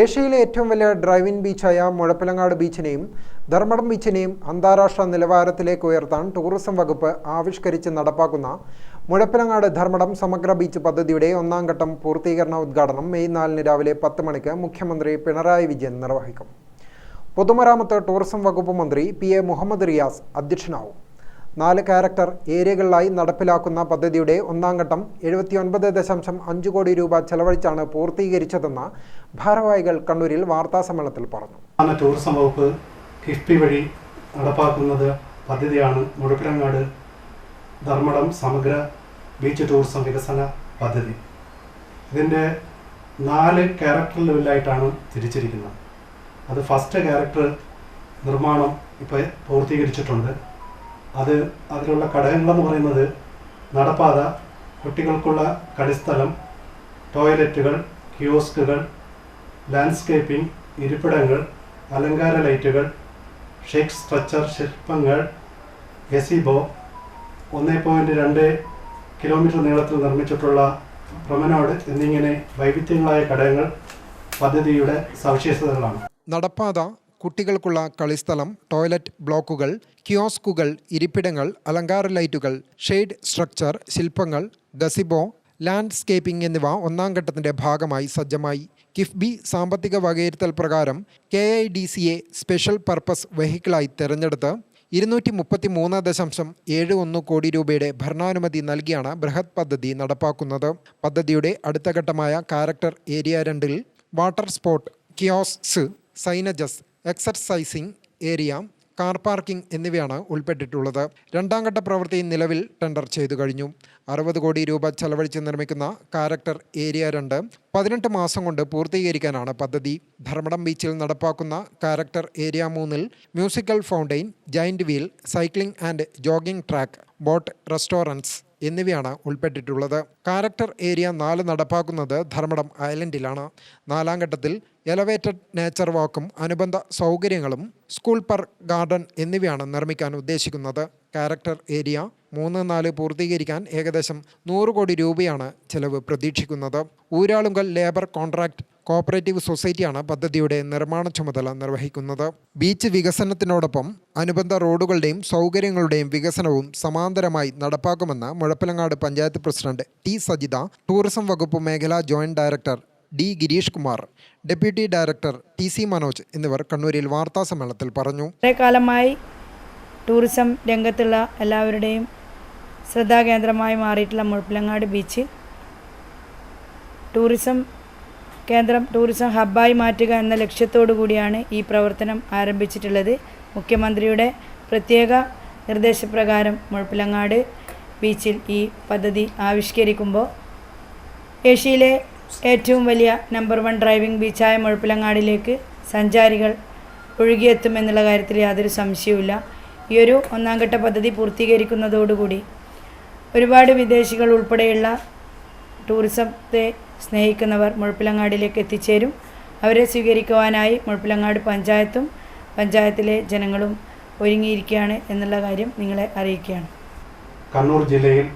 ഏഷ്യയിലെ ഏറ്റവും വലിയ ഡ്രൈവിൻ ബീച്ചായ മുഴപ്പിലങ്ങാട് ബീച്ചിനെയും ധർമ്മടം ബീച്ചിനെയും അന്താരാഷ്ട്ര നിലവാരത്തിലേക്ക് ഉയർത്താൻ ടൂറിസം വകുപ്പ് ആവിഷ്കരിച്ച് നടപ്പാക്കുന്ന മുഴപ്പിലങ്ങാട് ധർമ്മടം സമഗ്ര ബീച്ച് പദ്ധതിയുടെ ഒന്നാം ഘട്ടം പൂർത്തീകരണ ഉദ്ഘാടനം മെയ് നാലിന് രാവിലെ പത്ത് മണിക്ക് മുഖ്യമന്ത്രി പിണറായി വിജയൻ നിർവഹിക്കും. പൊതുമരാമത്ത് ടൂറിസം വകുപ്പ് മന്ത്രി പി എ മുഹമ്മദ് റിയാസ് അധ്യക്ഷനാവും. നാല് ക്യാരക്ടർ ഏരിയകളിലായി നടപ്പിലാക്കുന്ന പദ്ധതിയുടെ ഒന്നാം ഘട്ടം എഴുപത്തിയൊൻപത് ദശാംശം അഞ്ച് കോടി രൂപ ചെലവഴിച്ചാണ് പൂർത്തീകരിച്ചതെന്ന് ഭാരവാഹികൾ കണ്ണൂരിൽ വാർത്താസമ്മേളനത്തിൽ പറഞ്ഞു. ടൂറിസം വകുപ്പ് കിഫ്ബി വഴി നടപ്പാക്കുന്നത് പദ്ധതിയാണ് മുഴപ്പിലങ്ങാട് ധർമ്മടം സമഗ്ര ബീച്ച് ടൂറിസം വികസന പദ്ധതി. ഇതിന്റെ നാല് ക്യാരക്ടർ ലെവലായിട്ടാണ് തിരിച്ചിരിക്കുന്നത്. അത് ഫസ്റ്റ് ക്യാരക്ടർ നിർമ്മാണം ഇപ്പോൾ പൂർത്തീകരിച്ചിട്ടുണ്ട്. അത് അതിലുള്ള ഘടകങ്ങളെന്ന് പറയുന്നത് നടപ്പാത കുട്ടികൾക്കുള്ള കളിസ്ഥലം ടോയ്ലറ്റുകൾ കിയോസ്കുകൾ ലാൻഡ്സ്കേപ്പിംഗ് ഇരിപ്പിടങ്ങൾ അലങ്കാര ലൈറ്റുകൾ ഷേക്ക് സ്ട്രക്ചർ ശില്പങ്ങൾ എസിബോ ഒന്നേ പോയിന്റ് രണ്ട് കിലോമീറ്റർ നീളത്തിൽ നിർമ്മിച്ചിട്ടുള്ള പ്രൊമനോഡ് എന്നിങ്ങനെ വൈവിധ്യങ്ങളായ ഘടകങ്ങൾ പദ്ധതിയുടെ സവിശേഷതകളാണ്. നടപ്പാത കുട്ടികൾക്കുള്ള കളിസ്ഥലം ടോയ്ലറ്റ് ബ്ലോക്കുകൾ കിയോസ്കുകൾ ഇരിപ്പിടങ്ങൾ അലങ്കാര ലൈറ്റുകൾ ഷെയ്ഡ് സ്ട്രക്ചർ ശില്പങ്ങൾ ഗസിബോ ലാൻഡ്സ്കേപ്പിംഗ് എന്നിവ ഒന്നാം ഘട്ടത്തിന്റെ ഭാഗമായി സജ്ജമായി. കിഫ്ബി സാമ്പത്തിക വകയിരുത്തൽ പ്രകാരം K I D C A special purpose വെഹിക്കിളായി തെരഞ്ഞെടുത്ത് ഇരുന്നൂറ്റി മുപ്പത്തി മൂന്ന് ദശാംശം ഏഴ് ഒന്ന് കോടി രൂപയുടെ ഭരണാനുമതി നൽകിയാണ് ബൃഹത് പദ്ധതി നടപ്പാക്കുന്നത്. പദ്ധതിയുടെ അടുത്ത ഘട്ടമായ കാരക്ടർ ഏരിയ രണ്ടിൽ water spot kiosks signages exercising area car parking എന്നിവയാണ് ഉൾപ്പെട്ടിട്ടുള്ളത്. രണ്ടാം ഘട്ട പ്രവൃത്തി നിലവിൽ ടെൻഡർ ചെയ്തു കഴിഞ്ഞു. അറുപത് കോടി രൂപ ചെലവഴിച്ച് നിർമ്മിക്കുന്ന കാരക്ടർ ഏരിയ രണ്ട് പതിനെട്ട് മാസം കൊണ്ട് പൂർത്തീകരിക്കാനാണ് പദ്ധതി. ധർമ്മടം ബീച്ചിൽ നടപ്പാക്കുന്ന കാരക്ടർ ഏരിയ മൂന്നിൽ musical fountain giant wheel cycling and jogging track boat restaurants എന്നിവയാണ് ഉൾപ്പെട്ടിട്ടുള്ളത്. കാരക്ടർ ഏരിയ നാല് നടപ്പാക്കുന്നത് ധർമ്മടം ഐലൻഡിലാണ്. നാലാം ഘട്ടത്തിൽ എലവേറ്റഡ് നേച്ചർ വാക്കും അനുബന്ധ സൗകര്യങ്ങളും സ്കൂൾ പർ ഗാർഡൻ എന്നിവയാണ് നിർമ്മിക്കാൻ ഉദ്ദേശിക്കുന്നത്. കാരക്ടർ ഏരിയ മൂന്ന് നാല് പൂർത്തീകരിക്കാൻ ഏകദേശം നൂറ് കോടി രൂപയാണ് ചെലവ് പ്രതീക്ഷിക്കുന്നത്. ഊരാളുങ്കൽ ലേബർ കോൺട്രാക്ട് കോപ്പറേറ്റീവ് സൊസൈറ്റിയാണ് പദ്ധതിയുടെ നിർമ്മാണ ചുമതല നിർവഹിക്കുന്നത്. ബീച്ച് വികസനത്തിനോടൊപ്പം അനുബന്ധ റോഡുകളുടെയും സൗകര്യങ്ങളുടെയും വികസനവും സമാന്തരമായി നടപ്പാക്കുമെന്ന് Muzhappilangad panchayat president T Sajitha tourism വകുപ്പ് മേഖലാ joint director D Girish Kumar deputy director T C Manoj എന്നിവർ കണ്ണൂരിൽ വാർത്താസമ്മേളനത്തിൽ പറഞ്ഞു. കുറേ കാലമായി ടൂറിസം രംഗത്തുള്ള എല്ലാവരുടെയും ശ്രദ്ധാകേന്ദ്രമായി മാറിയിട്ടുള്ള മുഴപ്പിലങ്ങാട് ബീച്ച് ടൂറിസം കേന്ദ്രം ടൂറിസം ഹബ്ബായി മാറ്റുക എന്ന ലക്ഷ്യത്തോടു കൂടിയാണ് ഈ പ്രവർത്തനം ആരംഭിച്ചിട്ടുള്ളത്. മുഖ്യമന്ത്രിയുടെ പ്രത്യേക നിർദ്ദേശപ്രകാരം മുഴപ്പിലങ്ങാട് ബീച്ചിൽ ഈ പദ്ധതി ആവിഷ്കരിക്കുമ്പോൾ ഏഷ്യയിലെ ഏറ്റവും വലിയ നമ്പർ വൺ ഡ്രൈവിംഗ് ബീച്ചായ മുഴപ്പിലങ്ങാടിലേക്ക് സഞ്ചാരികൾ ഒഴുകിയെത്തുമെന്നുള്ള കാര്യത്തിൽ യാതൊരു സംശയവുമില്ല. ഈ ഒരു ഒന്നാം ഘട്ട പദ്ധതി പൂർത്തീകരിക്കുന്നതോടുകൂടി ഒരുപാട് വിദേശികൾ ഉൾപ്പെടെയുള്ള ടൂറിസത്തെ സ്നേഹിക്കുന്നവർ മുഴപ്പിലങ്ങാടിലേക്ക് എത്തിച്ചേരും. അവരെ സ്വീകരിക്കുവാനായി മുഴപ്പിലങ്ങാട് പഞ്ചായത്തും പഞ്ചായത്തിലെ ജനങ്ങളും ഒരുങ്ങിയിരിക്കുകയാണ് എന്നുള്ള കാര്യം നിങ്ങളെ അറിയിക്കുകയാണ്. കണ്ണൂർ ജില്ലയിൽ